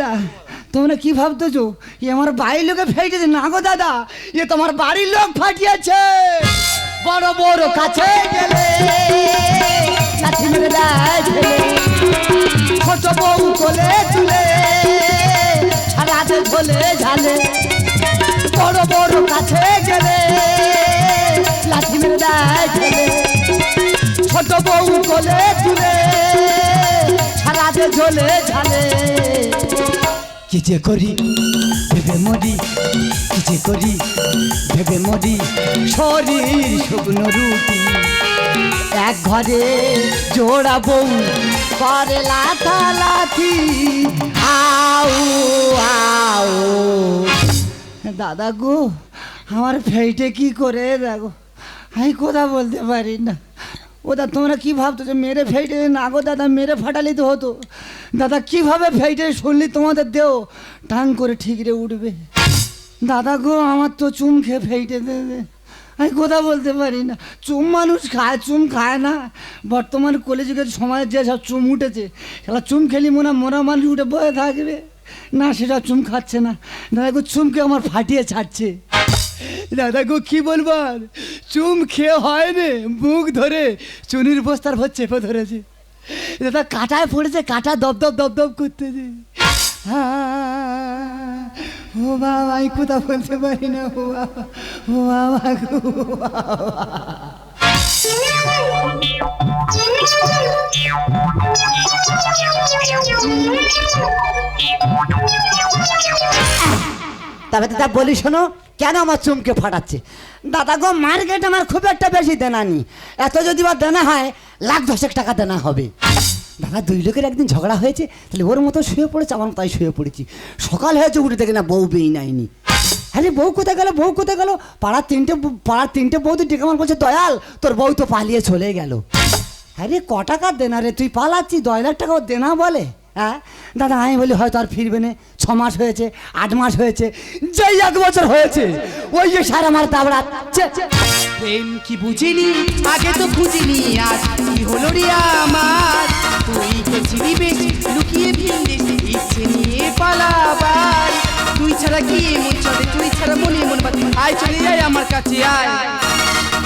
দা তোমরা কি ভাবতেছো? এ আমার বাড়ির লোকে ফেটেছে না গো দাদা, এ তোমার বাড়ির লোক ফাটিয়েছে। বড় বড় কাছে গেলে। ছোট বউ কোলে তুলে। ছাড়াতে ঝোলে ঝালে। বড় বড় কাছে গেলে। লাঠি মেরে দেয়। ছোট বউ কোলে তুলে। ছাড়াতে ঝোলে কি যে করি ভেবে মরি, কি যে করি ভেবে মরি, শরীর শুকনো রুটি। এক ঘরে জোড়া বউ করে লাথালাথি। আউ আউ দাদা গো, আমার ফেইটে কি করে, দেখো, আমি কথা বলতে পারি না। ওদা তোমরা কি ভাবতো যে মেরে ফেটে না গো দাদা? মেরে ফাটালি তো হতো। দাদা, কীভাবে ফেটে শুনলি তোমাদের দেও টাং করে ঠিক রে উঠবে। দাদা গো, আমার তো চুম খেয়ে ফেটে দে দে। আমি কথা বলতে পারি না। চুম মানুষ খায়, চুম খায় না। বর্তমান কলেজের সময় যে সব চুম উঠেছে সেটা চুম খেলি মনে মরা মানুষ উঠে বয়ে থাকবে। না, সেটা চুম খাচ্ছে না। দাদা গো, চুমকে আমার ফাটিয়ে ছাড়ছে। দাদা গো, কি বলব আর? চুম খেয়ে হয় রে মুখ ধরে চুনির বস্তার ভর চেপে ধরেছে। দাদা, কাটায় পড়েছে, কাটা দপ দপ দপ দপ করতেছে। ও বাবা, আমি কোথা বলতে পারি না বাবা, ও বাবা ও বাবা। তবে দাদা বলি শোনো, কেন আমার চুমকে ফাটাচ্ছে? দাদা গো, মার্কেট আমার খুব একটা বেশি দেনা নি এত যদি বা দেনা হয়, লাখ দশেক টাকা দেনা হবে। দাদা, দুই লোকের একদিন ঝগড়া হয়েছে, তাহলে ওর মতো শুয়ে পড়েছে, আমার তাই শুয়ে পড়েছি। সকাল হয়েছে, উঠে দেখে না বউ বেই নাইনি। আরে, বউ কোথায় গেল, বউ কোথায় গেল? পাড়ার তিনটে পাড়ার তিনটে বউ তো ডেকে আমার বলছে, দয়াল, তোর বউ তো পালিয়ে চলে গেল। আরে, ক টাকা দেনা রে, তুই পালাচ্ছি দশ লাখ টাকা ওর দেনা বলে। হ্যাঁ? দাদা, আমি বলি, হয়তো আর ফিরবে না। ছ মাস হয়েছে, আট মাস হয়েছে, যেই এক বছর হয়েছে, ওই যে সারা আমার দাবড়াচ্ছে প্রেম কি বুঝিনি? আগে তো খুঁজিনি, আজ কি হলো রে আমার? তুই গেছিলি বেশ, লুকিয়ে ভিন্দেশ, ইচ্ছে নিয়ে পালাবার। তুই ছাড়া কি মন চলে, তুই ছাড়া মনে মন বাদ আয় চলে যাই আমার কাছে, আয়।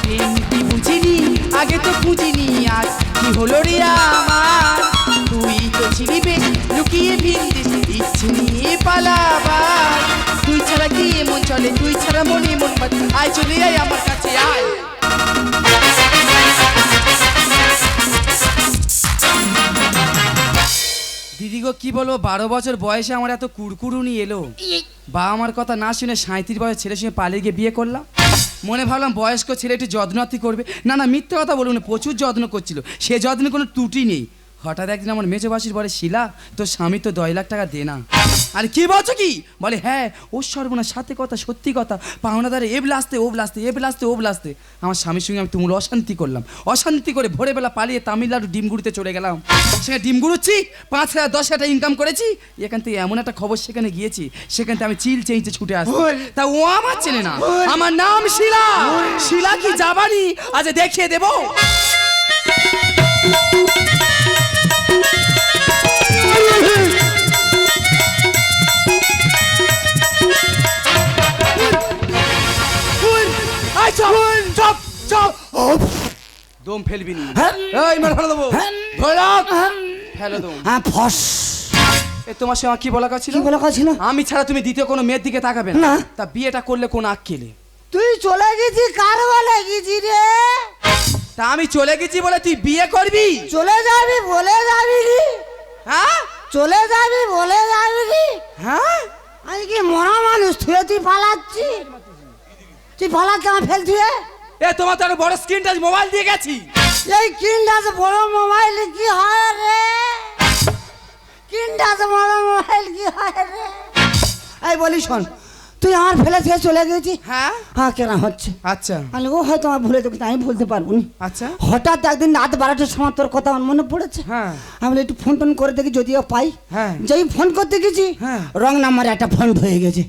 প্রেম কি বুঝিনি? আগে তো খুঁজিনি, আজ কি হলো রে আমার? তুই তো ছিলি বেশ লুকিয়ে ভিন্দেশ ইচ্ছে নিয়ে পালাবার তুই ছাড়া কি মন চলে তুই ছাড়া মনে মন আয় চলে যাই আমার কাছে আয়। দিদি গো কি বলব বারো বছর বয়সে আমার এত কুড়কুড়ুনি এলো। বাবা আমার কথা না শুনে সাঁত্রিশ বয়স ছেলে শুনে পালিয়ে গিয়ে বিয়ে করলাম। মনে ভাবলাম বয়স্ক ছেলে একটু যত্নাতি করবে। না না মিথ্যে কথা বলুন না, প্রচুর যত্ন করছিল। সে যত্নে কোনো ত্রুটি নেই। হঠাৎ একদিন আমার মেজবাসীর বলে শিলা তোর স্বামী তো দশ লাখ টাকা দে না। আর কি বলছো কি? বলে হ্যাঁ ওর সর্বনাশ সাথে কথা সত্যি কথা পাওনাদারে এ ব্লাসতে ও ব্লাসতে এ ব্লাসতে ও ব্লাসতে আমার স্বামীর সঙ্গে আমি তুমুল অশান্তি করলাম। অশান্তি করে ভোরবেলা পালিয়ে তামিলনাড়ু ডিমগুড়িতে চলে গেলাম। সেখানে ডিম গুড়ুচ্ছি পাঁচ হাজার দশ হাজার ইনকাম করেছি। এখান থেকে এমন একটা খবর সেখানে গিয়েছি সেখান থেকে আমি চিল চেঞ্চে ছুটে আসি তা ও আমার চেনে না আমার নাম শিলা। শিলা কি যাবানি আজ দেখিয়ে দেবো। দম ফেলবি নি। হ্যাঁ। এই মার ফেলে দেবো। হ্যাঁ। ফেলে হ্যাঁ ফস। এ তোমার সঙ্গে আমার কি বলা কথা ছিল? কি বলা কথা ছিল? আমি ছাড়া তুমি দ্বিতীয় কোনো মেয়ের দিকে তাকাবে না। তা বিয়েটা করলে কোন আক্কেলে তুই চলে গেছি কার বলে গেছি রে? তা আমি চলে গেছি বলে তুই বিয়ে করবি? চলে যাবি বলে যাবি কি? হ্যাঁ? চলে যাবি বলে যাবি? কি হ্যাঁ? আমি কি মরা মানুষ? তুই তুই পালাচ্ছি? তুই পালাচ্ছি আমার ফেল তুই এ তোমার তো বড় স্ক্রিন টাচ মোবাইল দিয়ে গেছি। এই কিনটাস বড় মোবাইল কি হয় রে? কিনটাস বড় মোবাইল কি হয় রে? এই বলি শোন তুই আমার ফেলে থেকে চলে গেছি হ্যাঁ। হ্যাঁ কেন হচ্ছে। আচ্ছা। আমি ও হয়তো আমার ভুলে দেখি আমি বলতে পারব নি। আচ্ছা। হঠাৎ একদিন রাত বারোটার সময় তোর কথা আমার মনে পড়েছে? হ্যাঁ। আমি বলি একটু ফোন টোন করে দেখি যদিও পাই। হ্যাঁ। যেই ফোন করতে গেছি হ্যাঁ। রং নাম্বারে একটা ফোন হয়ে গেছে।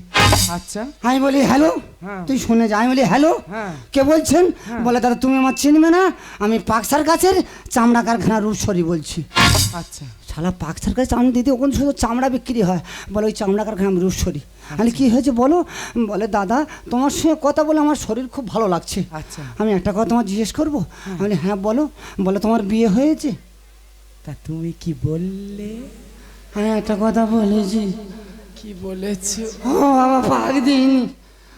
আচ্ছা। আমি বলি হ্যালো হ্যাঁ। তুই শুনে যা। আমি বলি হ্যালো হ্যাঁ। কে বলছেন? বলে দাদা তুমি আমার চিনবে না আমি পাকসার কাছের চামড়া কারখানা রূপসরি বলছি। আচ্ছা। শালা পাকসার কাছে চামড়া দিতে ওখানে শুধু চামড়া বিক্রি হয়। বলে ওই চামড়া কারখানা আমি রূপসরি। আমি কী হয়েছে বলো? বলে দাদা তোমার সঙ্গে কথা বলে আমার শরীর খুব ভালো লাগছে। আচ্ছা। আমি একটা কথা তোমার জিজ্ঞেস করব? আমি হ্যাঁ বলো। বলে তোমার বিয়ে হয়েছে? তা তুমি কি বললে? আমি একটা কথা বলেছি। কি বলেছ? ও বাবা পাক দিন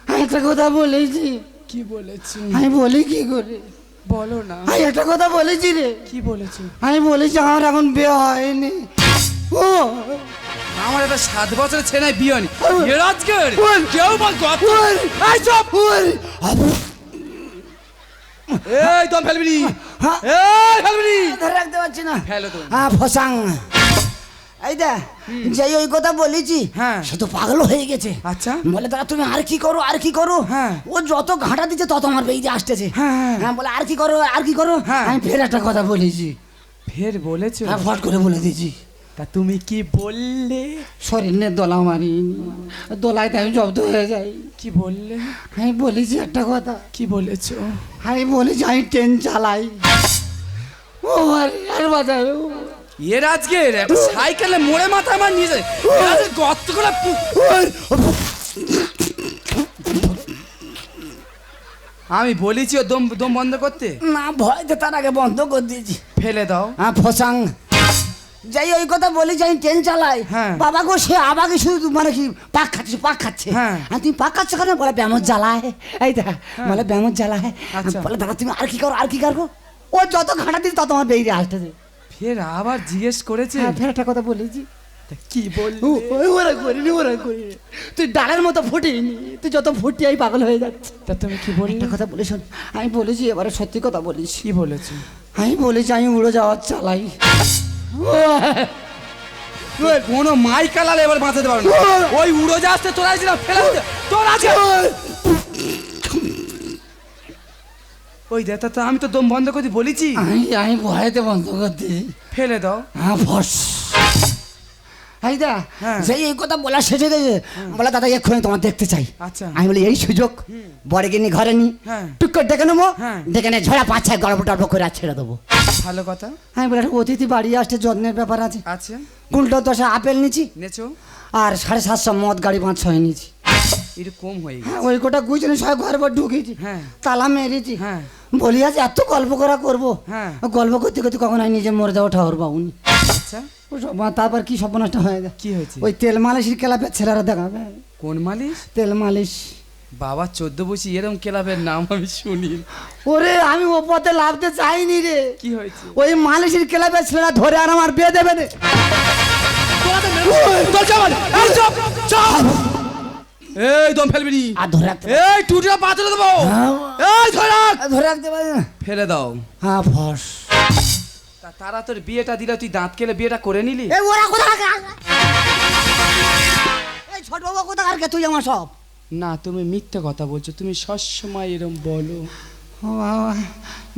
আমি একটা কথা বলেছি। কি বলেছ? আমি বলি কি করে? বলো না। আমি একটা কথা বলেছি রে। কি বলেছ? আমি বলেছি আমার এখন বিয়ে হয়নি। ও আমার একটা সাত বছরের ছেলে বিয়ে হয়নি। এ কেউ বল কত ওই, এই দম ফেলবি নি। হ্যাঁ। এই ফেলবি ধরে রাখতে পারছি না। ফেলো তো হ্যাঁ ফসাং। এই দা যেই ওই কথা বলেছি হ্যাঁ। সে তো পাগল হয়ে গেছে। আচ্ছা। বলে দাদা তুমি আর কি করো আর কি করো? হ্যাঁ। ও যত ঘাটা দিচ্ছে তত আমার বেরিয়ে আসতেছে। হ্যাঁ, বলে আর কি করো আর কি করো? হ্যাঁ। আমি ফের একটা কথা বলেছি। ফের বলেছ? হ্যাঁ ফট করে বলে দিয়েছি। তা তুমি কি বললে? শরীর নিয়ে দোলা মারি দোলাইতে আমি জব্দ হয়ে যাই। কি বললে? আমি বলেছি একটা কথা। কি বলেছ? আমি বলেছি আমি ট্রেন চালাই। ও আরে আর বাজাবে এ রাজগের একটা সাইকেলে মোড়ে মাথা আমার নিয়ে যায় গর্ত করে আমি বলেছি ও দম দম বন্ধ করতে? না ভয়তে তার আগে বন্ধ করে দিয়েছি। ফেলে দাও। হ্যাঁ ফসাং। যাই ওই কথা বলেছি আমি ট্রেন চালাই। হ্যাঁ। বাবা গো সে আবাকে শুধু মানে কি পাক খাচ্ছে পাক খাচ্ছে। হ্যাঁ। আর তুমি পাক খাচ্ছ কেন? বলে ব্যামত জ্বালায়। এই দেখ বলে ব্যামত জ্বালায়। আচ্ছা। বলে দাদা তুমি আর কি করো আর কি করো ও যত ঘাটা দিচ্ছে তত আমার বেরিয়ে আসতেছে। ফের আবার জিজ্ঞেস করেছে? হ্যাঁ ফের একটা কথা বলেছি। কি ওই ওরা করিনি ওরা করিনি। তুই ডালের মতো ফুটিনি তুই যত ফুটি আমি পাগল হয়ে যাচ্ছে। তা তুমি কি বললি? একটা কথা বলে শোন আমি বলেছি এবারে সত্যি কথা বলেছি কি বলেছ? আমি বলেছি আমি উড়ো যাওয়ার চালাই। কোনো মাই কালালে এবার বাঁচাতে পারো না। ওই উড়ো যাচ্ছে তোরা ছিল ফেলে তোর আছে ওই দেখ তো আমি তো দম বন্ধ করে বলেছি। আমি আমি ভয়েতে বন্ধ করে দিই। ফেলে দাও। হ্যাঁ ফস এই দা হ্যাঁ। সেই এই কথা বলা শেষে গেছে বলে দাদা এক্ষুনি তোমার দেখতে চাই। আচ্ছা। আমি বলি এই সুযোগ বড় কিনি ঘরে নি হ্যাঁ। টুক করে ডেকে নেব হ্যাঁ। ডেকে নিয়ে ঝড়া পাঁচ ছয় গল্প টল্প করে আর ছেড়ে দেবো। ভালো কথা। আমি বলি অতিথি বাড়ি আসতে যত্নের ব্যাপার আছে। আচ্ছা উল্টো দশা আপেল নিচ্ছি। নেচো। আর সাড়ে সাতশো মদ গাড়ি পাঁচ ছয় নিয়েছি একটু কম হয়ে গেছে। হ্যাঁ, ওই কোটা গুজনে সবাই ঘর পর ঢুকেছি হ্যাঁ। তালা মেরেছি। হ্যাঁ। বলি আজ এত গল্প করা করব হ্যাঁ। গল্প করতে করতে কখন আমি নিজে মরে যাব ঠাকুর বাবুনি। আচ্ছা। তারপর কি সর্বনাশটা হয়ে যায় কি হয়েছে? ওই তেল মালিশের ক্লাবের ছেলেরা দেখাবে। কোন মালিশ? তেল মালিশ। বাবা চোদ্দ বসি এরম ক্লাবের নাম আমি শুনি। ওরে আমি ও পথে লাভতে চাইনি রে। কি হয়েছে? ওই মালিশের ক্লাবের ছেলেরা ধরে আর আমার বিয়ে দেবে রে। এই দম ফেলবি নি। আর ধরে রাখতে এই টুটিটা পাতলে দেবো। এই ধরে রাখ। ধরে রাখতে পারি না। ফেলে দাও। হ্যাঁ ফস। তা তারা তোর বিয়েটা দিলে তুই দাঁত কেলে বিয়েটা করে নিলি? এই ওরা কোথা এই ছোট বাবা কোথা আর কে তুই আমার সব? না তুমি মিথ্যে কথা বলছো। তুমি সবসময় এরম বলো। ও বাবা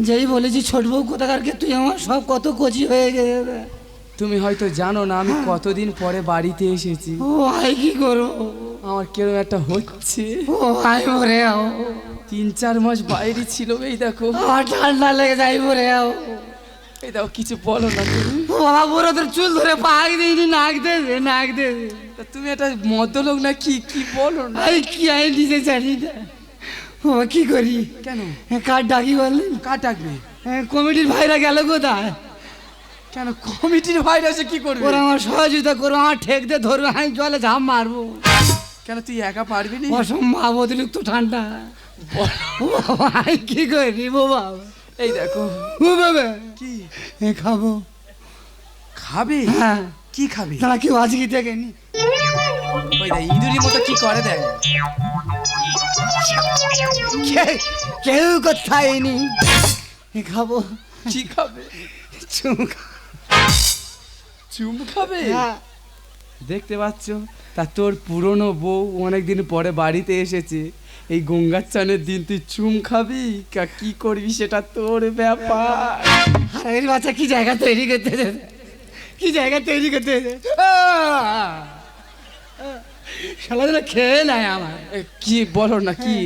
যেই বলেছি ছোট বউ কোথাকার কে তুই আমার সব কত কচি হয়ে গেছে। তুমি হয়তো জানো না আমি কতদিন পরে বাড়িতে এসেছি। ও ভাই কি করব? আমার কিরম একটা হচ্ছে? ও ভাই মরে যাও তিন চার মাস বাইরে ছিল এই দেখো। ঠান্ডা লেগে যাই মরে যাও এই দেখো কিছু বলো না তুমি। বাবা পুরো তোর চুল ধরে পাক দিইনি নাক দে নাক দে। তা তুমি একটা মদ্যলোক না কি? কি বলো না? আমি কি আমি নিজে জানি না। ও কি করি? কেন? কার ডাকি বললেন? কার ডাকবে? কমিটির ভাইরা গেল কোথায়? কেন কমিটির ভাইরা এসে কি করবে? ওরা আমার সহযোগিতা করব আমার ঠেক দিয়ে ধরবে আমি জলে ঝাঁপ মারবো। কেন তুই একা পারবি নি? অসম্ভব অতিরিক্ত ঠান্ডা। কি করি বাবা? এই দেখো। ও বাবা কি? এ খাব। খাবি? হ্যাঁ। কি খাবি? তারা কেউ আজকে দেখেনি ওই দেখ ইঁদুরির মতো কি করে দেখ? কেউ কোথায় নি? এ খাব। কি খাবে? চুম চুম খাবে? হ্যাঁ। দেখতে পাচ্ছ? তা তোর পুরনো বউ অনেকদিন পরে বাড়িতে এসেছে। এই গঙ্গার চানের দিন তুই চুম খাবি? কা কি করবি সেটা তোর ব্যাপার। এর বাচ্চা কি জায়গা তৈরি করতে কি জায়গা তৈরি করতে শালা খেয়ে নেয় আমার। কি বলো না কি?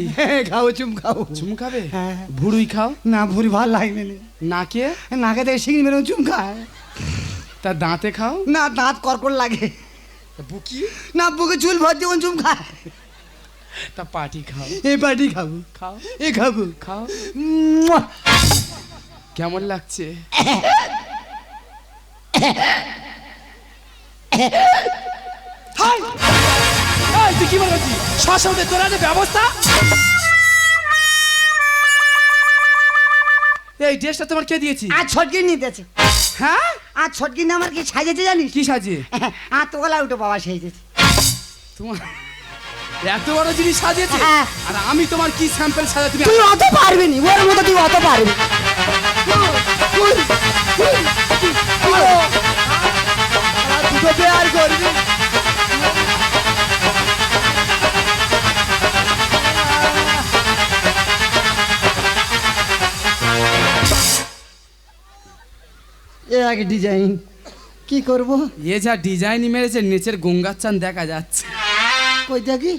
খাও চুম খাও। চুম খাবে? হ্যাঁ। ভুড়ুই খাও? না ভুরি ভালো লাগবে না নাকে নাকে থেকে শিঙি মেরে চুম খায়। তা দাঁতে খাও? না দাঁত কর্কর লাগে। বুকি? না বুকে চুল ভর্তি কোন চুম খায়? তা পাটি খাও। এই পাটি খাব। খাও। এ খাব। খাও। কেমন লাগছে? হাই! এই, তুই কি বলছিস সশব্দে তোরা যে ব্যবস্থা? এই ড্রেসটা তোমার কে দিয়েছি? আর ছটকে নিতেছে। হ্যাঁ? আর ছটকি না আমার কি সাজেছে জানিস কি সাজে আর তো গলা উঠো বাবা সেজেছে তোমার এত বড় জিনিস সাজিয়েছে হ্যাঁ। আর আমি তোমার কি স্যাম্পল সাজা তুমি তুই অত পারবি নি ওর মতো তুই অত পারবি আর করবি এক ডিজাইন কি করব? এ যা ডিজাইন মেরেছে নিচের গঙ্গার চান দেখা যাচ্ছে। কই দেখি?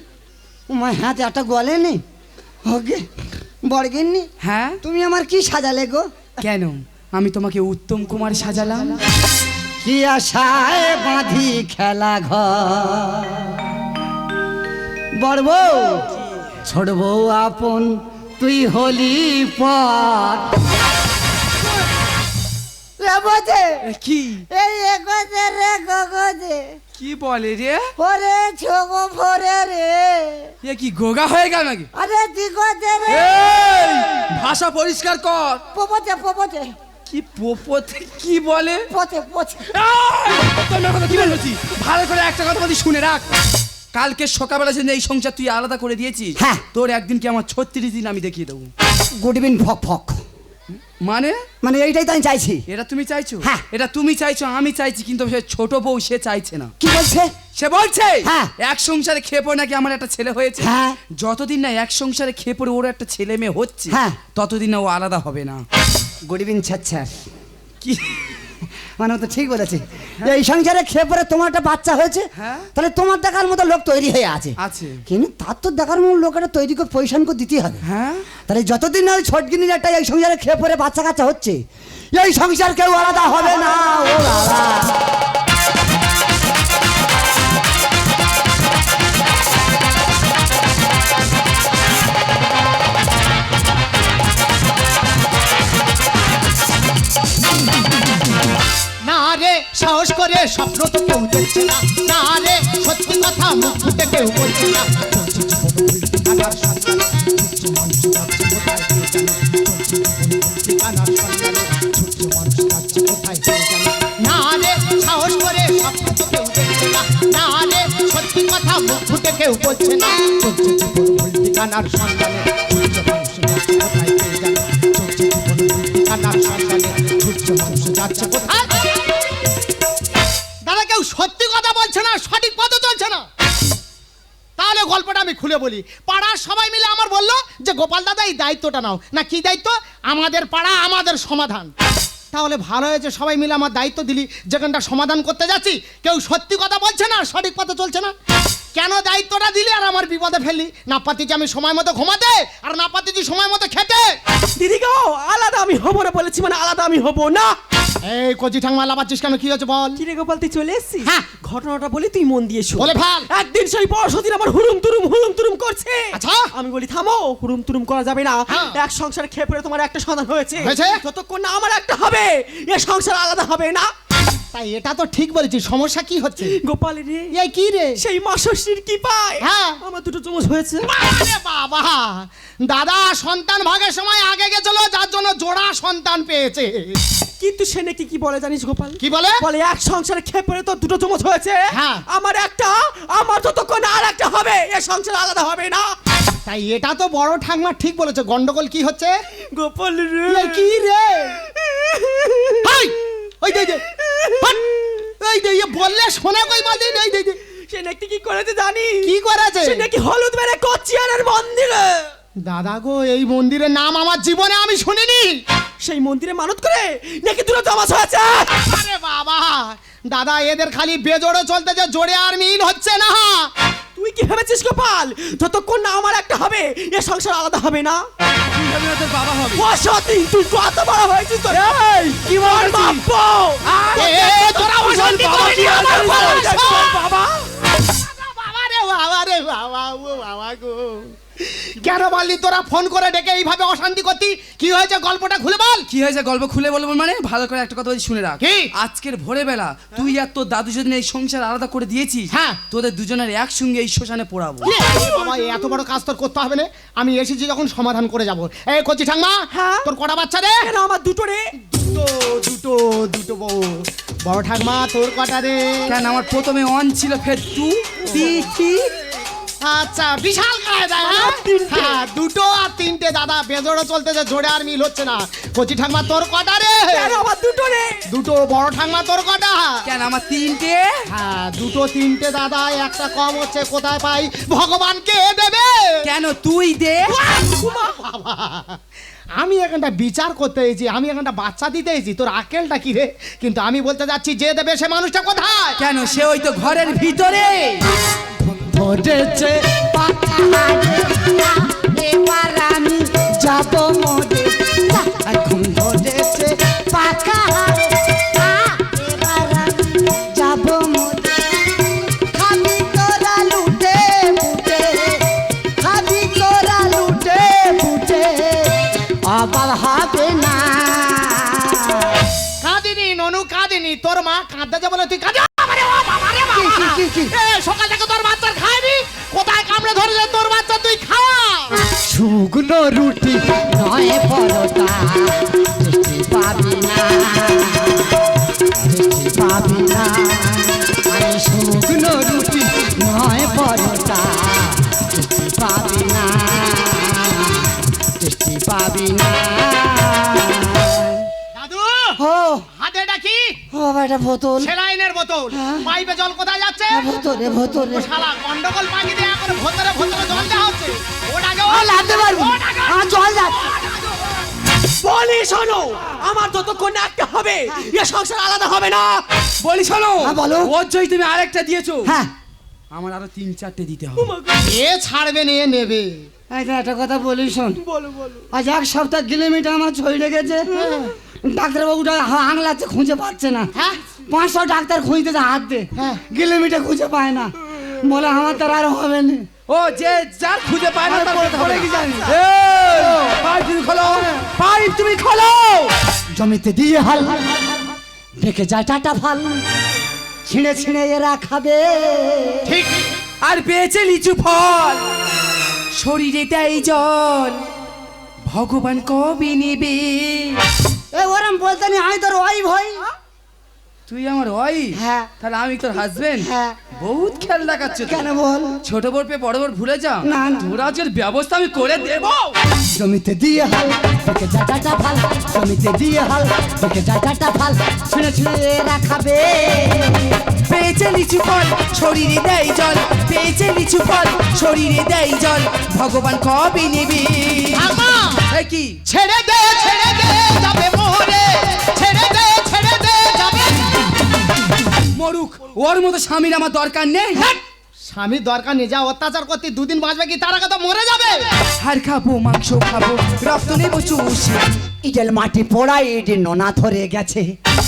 আমার হাতে একটা গলে নেই? ওকে বড়গিন্নি হ্যাঁ? তুমি আমার কি সাজালে গো? কেন? আমি তোমাকে উত্তম কুমার সাজালাম। কি আশায় বাঁধি খেলা ঘর? বড় বউ ছোট বউ আপন তুই হলি পথ। বোঝে কি? এই রে গগজে কি বলে রে? ওরে ছোগো ভরে রে। এ কি গোগা হয়ে গেল নাকি? আরে দিগজে রে। ভাষা পরিষ্কার কর। পোপোতে পোপোতে। কি পোপোতে কি বলে? পোতে এই, তোর কথা কি ভালো করে একটা কথা বলি শুনে রাখ। কালকে সকালবেলা যে এই সংসার তুই আলাদা করে দিয়েছিস হ্যাঁ। তোর একদিন কি আমার ছত্রিশ দিন আমি দেখিয়ে দেবো। গুড গুডবিন ফক ফক মানে? মানে এইটাই তো আমি চাইছি। এটা তুমি চাইছো? হ্যাঁ। এটা তুমি চাইছো আমি চাইছি কিন্তু সে ছোট বউ সে চাইছে না। কি বলছে? সে বলছে হ্যাঁ। এক সংসারে খেয়ে পড়ে নাকি আমার একটা ছেলে হয়েছে? হ্যাঁ। যতদিন না এক সংসারে খেয়ে পড়ে ওর একটা ছেলে মেয়ে হচ্ছে হ্যাঁ। ততদিন না ও আলাদা হবে না। গরিবিন ছাচ্ছার। কি? মানে তো ঠিক বলেছি। এই সংসারে খেয়ে পরে তোমার একটা বাচ্চা হয়েছে হ্যাঁ। তাহলে তোমার দেখার মতো লোক তৈরি হয়ে আছে। কিন্তু তার তো দেখার মতো লোক একটা তৈরি করে পয়সা করে দিতে হবে। হ্যাঁ। তাহলে যতদিন না ওই ছোটগিনির একটা এই সংসারে খেয়ে পরে বাচ্চা কাচ্চা হচ্ছে এই সংসার কেউ আলাদা হবে না ও বাবা। সাহস করে স্বপ্ন তো কেউ দেখছে না। না সত্যি কথা মুখ কেউ বলছে না। না রে, সাহস করে স্বপ্ন তো কেউ দেখছে না। না রে, সত্যি কথা মুখ ফুটে কেউ বলছে না। চলছে জীবন উল্টে কানার সন্ধানে গল্পটা আমি খুলে বলি। পাড়ার সবাই মিলে আমার বলল যে, গোপাল দাদা, এই দায়িত্বটা নাও। না, কি দায়িত্ব? আমাদের পাড়া, আমাদের সমাধান। তাহলে ভালো হয়েছে, সবাই মিলে আমার দায়িত্ব দিলি। যেখানটা সমাধান করতে যাচ্ছি, কেউ সত্যি কথা বলছে না, সঠিক পথে চলছে না? কেন দায়িত্বটা দিলে আর আমার বিপদে ফেলি না পাতিছি আমি সময় মতো ঘুমাতে আর না পাতিছি সময় মতো খেতে। দিদি গো আলাদা আমি হব না বলেছি মানে আলাদা আমি হব না। এই কচি ঠাংমা লাপাচ্ছিস কেন? কি হচ্ছে বল? কিরে গোপাল তুই চলে এসছিস? হ্যাঁ। ঘটনাটা বলি তুই মন দিয়ে শোন। বলে ফেল। একদিন সেই বর্ষদিন আমার হুরুম তুরুম হুরুম তুরুম করছে। আচ্ছা। আমি বলি থামো হুরুম তুরুম করা যাবে না। হ্যাঁ। এক সংসার খেয়ে পড়ে তোমার একটা সন্তান হয়েছে। হয়েছে? যতক্ষণ না আমার একটা হবে এ সংসার আলাদা হবে না। তাই এটা তো ঠিক বলেছিস। সমস্যা কি হচ্ছে? গোপাল রে এই কি রে? সেই মাসির কি পায়? হ্যাঁ। আমার দুটো চমচ হয়েছে। আরে বাবা! দাদা সন্তান ভাগের সময় আগে গেছিল যার জন্য জোড়া সন্তান পেয়েছে। কিন্তু সে নাকি কি বলে জানিস গোপাল? কি বলে? বলে এক সংসারে খেয়ে পড়ে তো দুটো চমচ হয়েছে। হ্যাঁ। আমার একটা আমার যতক্ষণ আর একটা হবে। এ সংসার আলাদা হবে না। তাই এটা তো বড় ঠাকমা ঠিক বলেছে। গন্ডগোল কি হচ্ছে? গোপাল রে। কি রে? হাই! ওই দে দে বললে শোনে কই বাদি এই দে সে নাকি কি করেছে জানি? কি করেছে? সে নাকি হলুদ মেরে কচিয়ানের মন্দিরে। দাদা গো এই মন্দিরের নাম আমার জীবনে আমি শুনিনি। সেই মন্দিরে মানত করে নাকি দুটো চামাচ হয়েছে? আরে বাবা দাদা এদের খালি বেজোড়ে চলতে যে জোরে আর মিল হচ্ছে না। তুই কি ভেবেছিস গোপাল? যতক্ষণ না আমার একটা হবে এ সংসার আলাদা হবে না? তুই ভাবি না তোর? বাবা হবে অসতী তুই কত বড় হয়েছিস? তোর কি বলছিস? এ, এ, তোরা অশান্তি বাবা করবি কি না, আমার বাবা, বাবা? বাবা রে বাবা রে বাবা ও বাবা গো। কেন বললি? তোরা ফোন করে ডেকে এইভাবে অশান্তি করতি? কি হয়েছে? গল্পটা খুলে বল। কি হয়েছে? গল্প খুলে বলব মানে? ভালো করে একটা কথা বলছি শুনে রাখ। কি? আজকের ভোরবেলা তুই আর তোর দাদু যদি এই সংসার আলাদা করে দিয়েছিস হ্যাঁ। তোদের দুজনের একসঙ্গে এই শ্মশানে পড়াবো। এ, বাবা এ এত বড় কাজ তোর করতে হবে না। আমি এসেছি যখন সমাধান করে যাব। এই কচি ঠাংমা হ্যাঁ? তোর কটা বাচ্চা রে? কেন আমার দুটো রে? দুটো দুটো দুটো বউ। বড় ঠাকমা তোর কটা রে? কেন? আমার প্রথমে অন ছিল ফের তি তি আচ্ছা বিশাল কায়দা হ্যাঁ? হ্যাঁ দুটো আর তিনটে দাদা বেজোড়ো চলতেছে জোরে আর মিল হচ্ছে না। কচি ঠাকমা তোর কটা রে? কেন আমার দুটো রে? দুটো বড় ঠাকমা তোর কটা? কেন আমার তিনটে? হ্যাঁ দুটো তিনটে দাদা একটা কম হচ্ছে কোথায় পাই? ভগবানকে দেবে? কেন তুই দে? বাবা আমি এখানটা বিচার করতে এসেছি আমি এখানটা বাচ্চা দিতে এসেছি তোর আকেলটা কি রে? কিন্তু আমি বলতে যাচ্ছি যে দেবে সে মানুষটা কোথায়? কেন সে ওই তো ঘরের ভিতরে? এবার আমি যাব মোরে এখন ধরেছে পাকা হবে না। কাঁদিনি ননু কাঁদিনি তোর মা কাঁদতে যাব না তুই কাঁদে। সকাল শুকনো রুটি। নয় পরোটা বৃষ্টি পাবি না। বৃষ্টি পাবি না। আরে শুকনো রুটি নয় পরোটা বৃষ্টি পাবি না। বৃষ্টি পাবি না। দাদু ও হাতে ডাকি ও বাবা এটা বোতল। সেলাইনের বোতল। হ্যাঁ। পাইপে জল কোথায় যাচ্ছে? বোতলে ও শালা গন্ডগোল পাখি দিয়ে এখন ভোতরে ভোতরে জল দেওয়া হচ্ছে। লাগতে পারব। আমার জল যাচ্ছে বলি শোনো আমার যতক্ষণ না একটা হবে এ সংসার আলাদা হবে না। বলি শোনো হ্যাঁ, বলো। ওর জয় তুমি আরেকটা দিয়েছ। হ্যাঁ। আমার আরও তিন চারটে দিতে হবে। এ ছাড়বে নিয়ে নেবে। আচ্ছা একটা কথা বলি শোন। বলো বলো। আজ এক সপ্তাহ কিলোমিটার আমার ছড়ে গেছে ডাক্তারবাবুটা আংলাতে খুঁজে পাচ্ছে না। হ্যাঁ। পাঁচশো ডাক্তার খুঁজতেছে হাত দিয়ে। হ্যাঁ। কিলোমিটার খুঁজে পায় না। বলে আমার তো আর হবে না। ও যে যার খুঁজে পায় না হবে কি। জানি? পাইপ তুমি খোলো। পাইপ তুমি খোলো। জমিতে দিয়ে হাল। পেকে যায় টাটা ফাল। ছিঁড়ে ছিঁড়ে এরা খাবে। ঠিক। আর পেয়েছে লিচু ফল। শরীরে দেয় জল। ভগবান কবে নেবে? এ ওরম বলতে নি আমি তোর ওয়াইফ হই। তুই আমার ওই হ্যাঁ। তাহলে আমি তোর হাজবেন্ড হ্যাঁ। বহুত খেয়াল দেখাচ্ছ কেন বল? ছোট বড় পেয়ে বড় বড় ভুলে যা না, আজকের ব্যবস্থা আমি করে দেব। জমিতে দিয়ে হাল যায় ফাল জমিতে দিয়ে হাল যায় ফাল ছিঁড়ে ছিঁড়ে এরা খাবে পেয়েছে লিচু ফল শরীরে দেয় জল। পেয়েছে লিচু ফল শরীরে দেয় জল। ভগবান কবে নেবে? কি? ছেড়ে দে ছেড়ে দে যাবে মোহরে। ছেড়ে মরুক। ওর মতো স্বামীর আমার দরকার নেই। স্বামীর দরকার নেই যা অত্যাচার করতে দুদিন বাঁচবে কি তার আগে তো মরে যাবে। হাড় খাব মাংস খাব রক্ত নেব চুষে। ইটেল মাটি পোড়া ইট নোনা ধরে গেছে।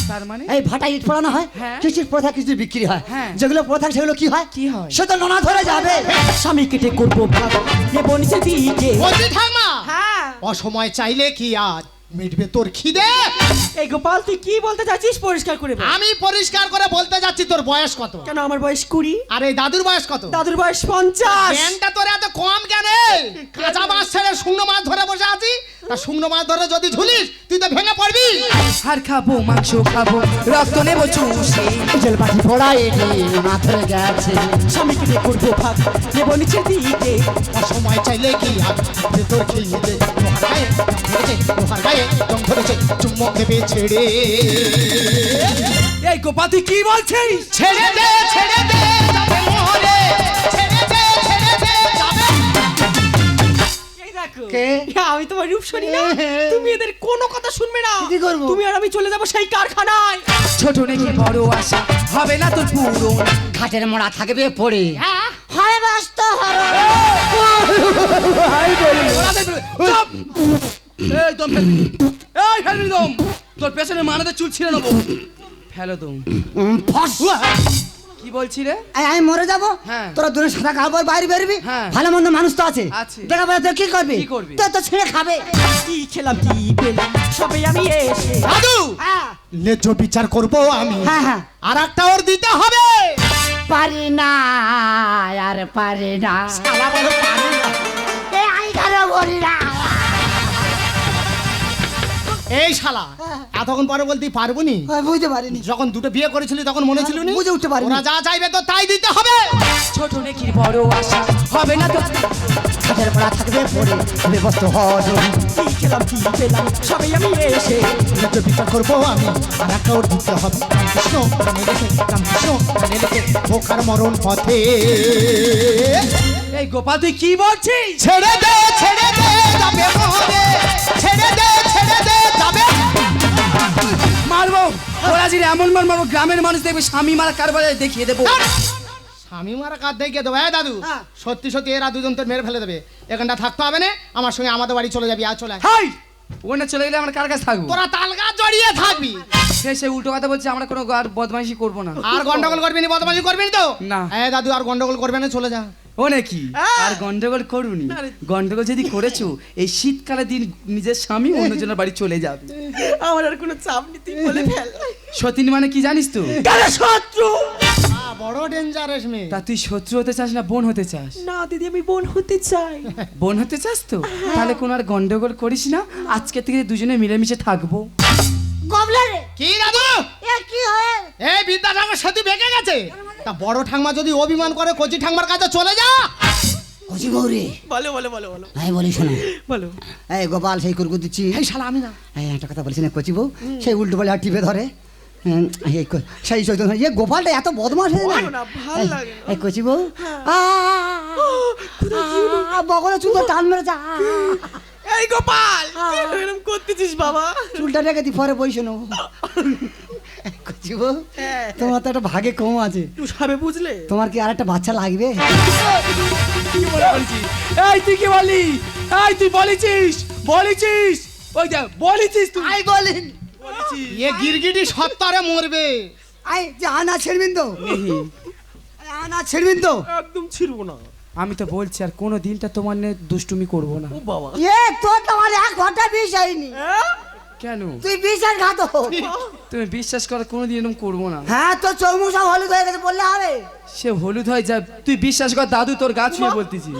তার মানে? এই ভাটা ইট পোড়ানো হয়? হ্যাঁ। কিছুর প্রথা কিছু বিক্রি হয়? হ্যাঁ। যেগুলো প্রথা সেগুলো কি হয়? কি হয়? সে তো নোনা ধরে যাবে। স্বামী কেটে করব ভাব এ বনিছে দিকে। বলছি ঠাম্মা! হ্যাঁ। অসময় চাইলে কি আর মিটবে তোর খিদে? এই গোপাল তুই কি বলতে চাচ্ছিস পরিষ্কার করে বল। আমি পরিষ্কার করে বলতে যাচ্ছি তোর বয়স কত? কেন আমার বয়স কুড়ি? আরে এই দাদুর বয়স কত? দাদুর বয়স পঞ্চাশ। জ্ঞানটা তোর এত কম কেন? কাঁচা মাছ ছেড়ে শুকনো মাছ ধরে বসে আছি তা শুকনো মাছ ধরে যদি ঝুলিস তুই তো ভেঙে পড়বি। হাড় খাব মাংস খাব রক্ত নেব চুষে। পোড়া ইট নোনা গেছে। স্বামী কেটে করব বনিছে দিকে। অসময় চাইলে কি আর? লোহার গায়ে ধরেছে লোহার গায়ে জং ধরেছে চুম্বক দেবে ছেড়ে। এই গোপা তুই কি বলছিস? ছেড়ে দে ছেড়ে দে যাবে মোহরে। কে? আমি তোমার রূপসনী না। তুমি এদের কোনো কথা শুনবে না। কি করব? তুমি আর আমি চলে যাব সেই কারখানায়। ছোট নাকি বড় আশা হবে না তোর পুরো। ঘাটের মোড়া থাকবে পড়ে। হ্যাঁ? হয় ফেলে- চুপ! এই দম এই ফেলবি দম। তোর পেছনে মানাতে চুল ছিঁড়ে নেব। ফেলো দম। ফস। কি বলছি রে আমি মরে যাব? হ্যাঁ। তোরা দূরে সাদা কাপড় বাইরে বেরবি? হ্যাঁ। ভালো মন্দ মানুষ তো আছে। দেখা পরে তুই কি করবি? কি তো ছিঁড়ে খাবে। কি খেলাম কি পেলাম সবে আমি এসে দাদু হ্যাঁ। ন্যায্য বিচার করব আমি। হ্যাঁ হ্যাঁ। আর একটা ওর দিতে হবে। পারি না আর পারি না। শালা বলে পারি না। এ আমি কেন বলি না। এই শালা এতক্ষণ পরে বলতে পারব নি আমি বুঝতে পারিনি। যখন দুটো বিয়ে করেছিলি তখন মনে ছিল নি? বুঝে উঠতে পারিনি। ওরা যা চাইবে তো তাই দিতে হবে। ছোট নাকি বড় আশা হবে না তো? হাতের পড়া থাকবে পড়ে হবে বস্ত হজম। কি খেলাম কি পেলাম সবে আমি এসে। ন্যায্য বিচার করব আমি আর একটা ওর দিতে হবে। কৃষ্ণ কানে রেখে রামকৃষ্ণ কানে রেখে বোকার মরণ পথে। এই গোপাল তুই কি বলছিস? ছেড়ে দে ছেড়ে দে যাবে মরে ছেড়ে দে মারবো ওরা এমন মার মারবো গ্রামের মানুষ দেখবে স্বামী মারা কারবারে দেখিয়ে দেবো। স্বামী মারা কাঁদ দেখিয়ে দেবো? হ্যাঁ দাদু। সত্যি সত্যি এরা দুজন তোর মেরে ফেলে দেবে। এখানটা থাকতে হবে না আমার সঙ্গে আমাদের বাড়ি চলে যাবি আর চলে হাই! ওখানে চলে গেলে আমরা কার কাছে থাকব? তোরা তালগা জড়িয়ে থাকবি। সে সে উল্টো কথা বলছে আমরা কোনো আর বদমাইশি করব না। আর গন্ডগোল করবি না বদমাশি করবি তো? না। হ্যাঁ দাদু আর গন্ডগোল করবে না চলে যা। ও নাকি? আর গন্ডগোল করুনি। গন্ডগোল যদি করেছ এই শীতকালে দিন নিজের স্বামী অন্যজনের বাড়ি চলে যাবে। আমার আর কোনো চাপ নেই তুই বলে ফেল। সতীন মানে কি জানিস তো? শত্রু! বড় ডেঞ্জারাস মেয়ে। তা তুই শত্রু হতে চাস না বোন হতে চাস? না দিদি আমি বোন হতে চাই। বোন হতে চাস তো? তাহলে কোনো আর গন্ডগোল করিস না। আজকে থেকে দুজনে মিলেমিশে থাকব। গবলে রে। কি দাদু এ কি হয়? এই বিদ্যা ঠাকুর সেতু বেঁকে গেছে? তা বড় ঠাংমা যদি অভিমান করে কচি ঠাংমার কাছে চলে যা। কচি বৌরে। বলো বলো বলো বলো। আমি বলি শোনো। বলো। এই গোপাল সেই কুরকু দিচ্ছি এই শালা আমি না। এই একটা কথা বলছি না কচি বউ। সেই উল্টো বলে আর টিপে ধরে। সেই চৈতন্য ইয়ে গোপালটা এত বদমাস হয়ে না, এই- লাগে না। এই কচি বউ। আ, আ, বগলে চুল তো টান মেরেছে। আ, এই গোপাল এরকম করতেছিস বাবা? চুলটা রেখে দি পরে বইসে নেব। হ্যাঁ। তোমার তো একটা ভাগে কম আছে। তুই সবে বুঝলে? তোমার কি আর একটা বাচ্চা লাগবে? কি এই তুই কি বলি এই তুই বলেছিস বলেছিস। ওই দেখ বলেছিস তুই। আই বলেন বলেছিস। এ গিরগিটি সত্তরে মরবে। আই যে আনা ছেড়বিন তো। আনা ছেড়বিন তো। একদম ছিড়বো না। আমি তো বলছি আর কোনো দিনটা তোমার নিয়ে দুষ্টুমি করব না। ও বাবা। এ তোর তো আমার এক ঘণ্টা বিষ হয়নি। কেন? তুই বিশ্বাস ঘাতো তুমি বিশ্বাস করা কোনো দিন এরকম করব না। হ্যাঁ তোর চৌমুসা হলুদ হয়ে গেছে বললে হবে। সে হলুদ হয়ে যা তুই বিশ্বাস কর দাদু তোর গাছ ছুঁয়ে বলতেছি।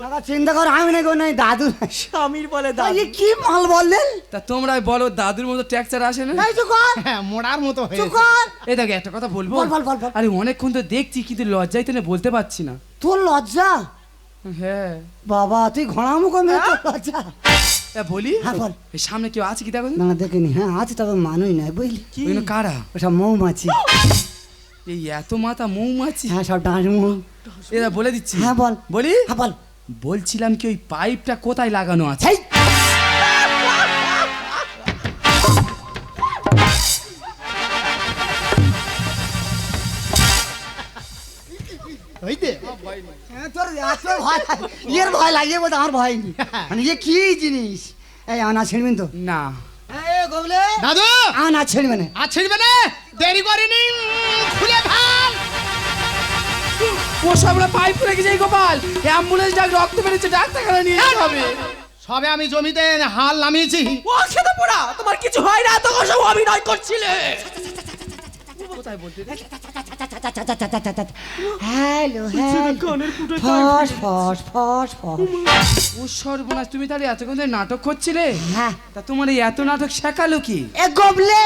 বাবা চিন্তা কর আমি না নাই দাদু। স্বামীর বলে এই দাদি। কি মাল বললেন? তা তোমরা বলো দাদুর মতো ট্যাক্সার আসে না? এই চুপ কর হ্যাঁ মোড়ার মতো চুপ হয়েছে। কর এই দেখো একটা কথা বলব? বল, বল, বল। আরে অনেকক্ষণ তো দেখছি কিন্তু লজ্জায় তো বলতে পারছি না। তোর লজ্জা? হ্যাঁ। বাবা তুই ঘোড়া মুখ মেয়ে তোর লজ্জা। তা বলি? হ্যাঁ, বল। এই সামনে কেউ আছে কি দেখো না না দেখিনি। হ্যাঁ আছে তবে মানুষ নাই বুঝলি? ওইগুলো কারা? ওসব মৌমাছি। এই এত মাথা মৌমাছি। হ্যাঁ সব ডাঁশ মৌ এরা বলে দিচ্ছি। হ্যাঁ বল। বলি? হ্যাঁ বল। বলছিলাম কি ওই পাইপটা কোথায় লাগানো আছে? হ্যাঁ, তোর এত ভয় ইয়ের ভয় লাগিয়ে বলতে আমার ভয় নেই। মানে ইয়ে কি জিনিস? এই আনা ছিড়বেন তো। না। দাদু! আনা ছিড়বে না আর ছিড়বে না? দেরি করিনি। খুলে ফেল। ও সবরা পাইপ রেখে যাই গোপাল। অ্যাম্বুলেন্স ডাক রক্ত বেরোচ্ছে ডাক্তারখানা নিয়ে যেতে হবে। সবে আমি জমিতে হাল নামিয়েছি। ও খেতে পড়া তোমার কিছু হয় না তখন সব অভিনয় করছিলে। কোথায় বলতে হ্যালো হ্যালো। ফস ফস ফস ফস ও সর্বনাশ তুমি তাহলে এতক্ষণ ধরে নাটক করছিলে? হ্যাঁ। তা তোমার এই এত নাটক শেখালো কি? এ গোবলে!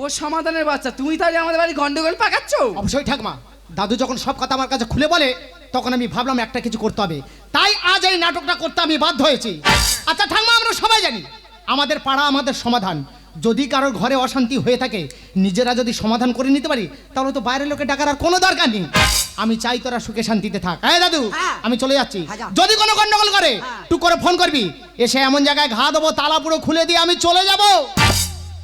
ও সমাধানের বাচ্চা তুমি তাহলে আমাদের বাড়ি গন্ডগোল পাকাচ্ছ? অবশ্যই ঠাকমা। দাদু যখন সব কথা আমার কাছে খুলে বলে তখন আমি ভাবলাম একটা কিছু করতে হবে। তাই আজ এই নাটকটা করতে আমি বাধ্য হয়েছি। আচ্ছা ঠাকমা আমরা সবাই জানি। আমাদের পাড়া আমাদের সমাধান। যদি কারোর ঘরে অশান্তি হয়ে থাকে নিজেরা যদি সমাধান করে নিতে পারি তাহলে তো বাইরের লোকে ডাকার আর কোনো দরকার নেই। আমি চাই তোরা সুখে শান্তিতে থাক। হ্যাঁ দাদু। আমি চলে যাচ্ছি। হ্যাঁ, যদি কোনো গন্ডগোল করে হ্যাঁ। টুক করে ফোন করবি। এসে এমন জায়গায় ঘা দেবো তালা পুরো খুলে দিয়ে আমি চলে যাব।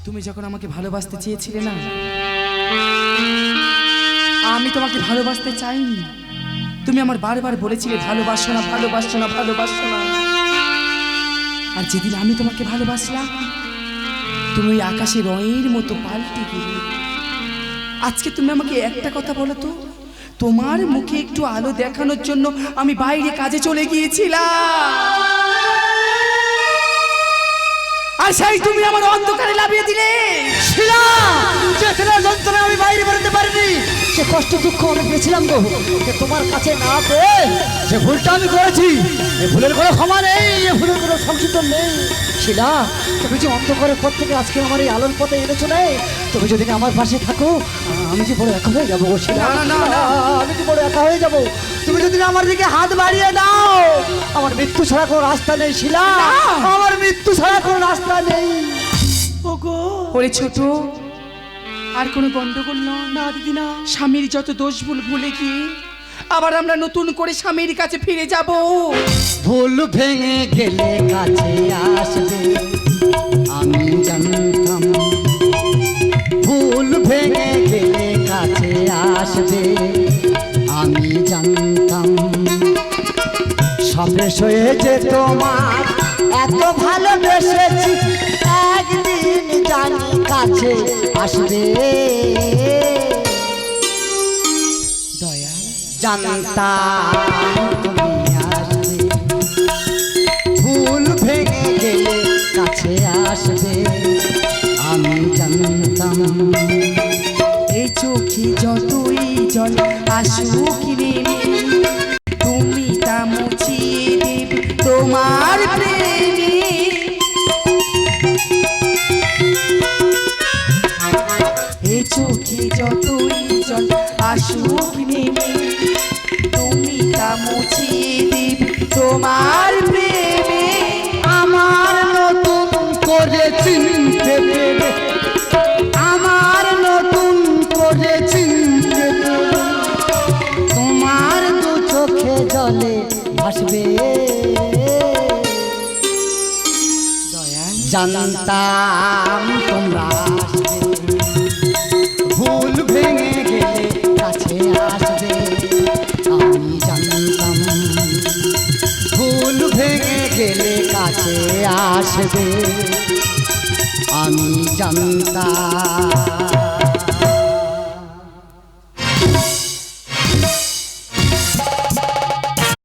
তুমি যখন আমাকে ভালোবাসতে চেয়েছিলে না? আমি তোমাকে ভালোবাসতে চাইনি। তুমি আমার বারবার বলেছিলে, ভালোবাসো না ভালোবাসো না ভালোবাসো না। আর যেদিন আমি তোমাকে ভালোবাসলাম, তুমি ওই আকাশে রয়ের মতো পাল্টে গেলে। আজকে তুমি আমাকে একটা কথা বলো তো, তোমার মুখে একটু আলো দেখানোর জন্য আমি বাইরে কাজে চলে গিয়েছিলাম। আর সেই তুমি আমার অন্ধকারে লাভিয়ে দিলে। শিলা! যন্ত্রণা আমি বাইরে বেরোতে পারিনি। সে কষ্ট দুঃখ আমি পেয়েছিলাম গো। যে তোমার কাছে না পেয়ে যে ভুলটা আমি করেছি। এ ভুলের কোনো ক্ষমা নেই এ ভুলের কোনো সংশোধন নেই। শিলা তুমি যে অন্ধকারের পর থেকে আজকে আমার এই আলোর পথে এনেছো নেই তুমি যদি আমার পাশে থাকো আমি যে বড় একা হয়ে যাব গো শিলা। আমি যে বড় একা হয়ে যাব। তুমি যদি আমার দিকে হাত বাড়িয়ে দাও আমার মৃত্যু ছাড়া কোনো রাস্তা নেই শিলা আমার মৃত্যু ছাড়া কোনো রাস্তা নেই। ওরে ছোট আর কোনো গন্ডগোল না দিদি না স্বামীর যত দোষ ভুল ভুলে গিয়ে আবার আমরা নতুন করে স্বামীর কাছে ফিরে যাব। ভুল ভেঙে গেলে কাছে আসবে। আমি জানতাম ভুল ভেঙে গেলে কাছে আসবে। আমি জানতাম সবে সয়ে যে তোমার এত ভালোবেসেছি, একদিন জানি কাছে আসবে। জানতাম তুমি ভেঙে গেলে কাছে আসবে আমি জানতাম। এই চোখে যতই জল আসুক চোখে যতই জল আসুক নেমে তুমি তা মুছিয়ে দেবে তোমার প্রেমে। আমার নতুন করে চিনতে পেরে আমার নতুন করে চিনতে তোমার দু চোখে জলে ভাসবে। জানতাম আসবে। আমি জানতাম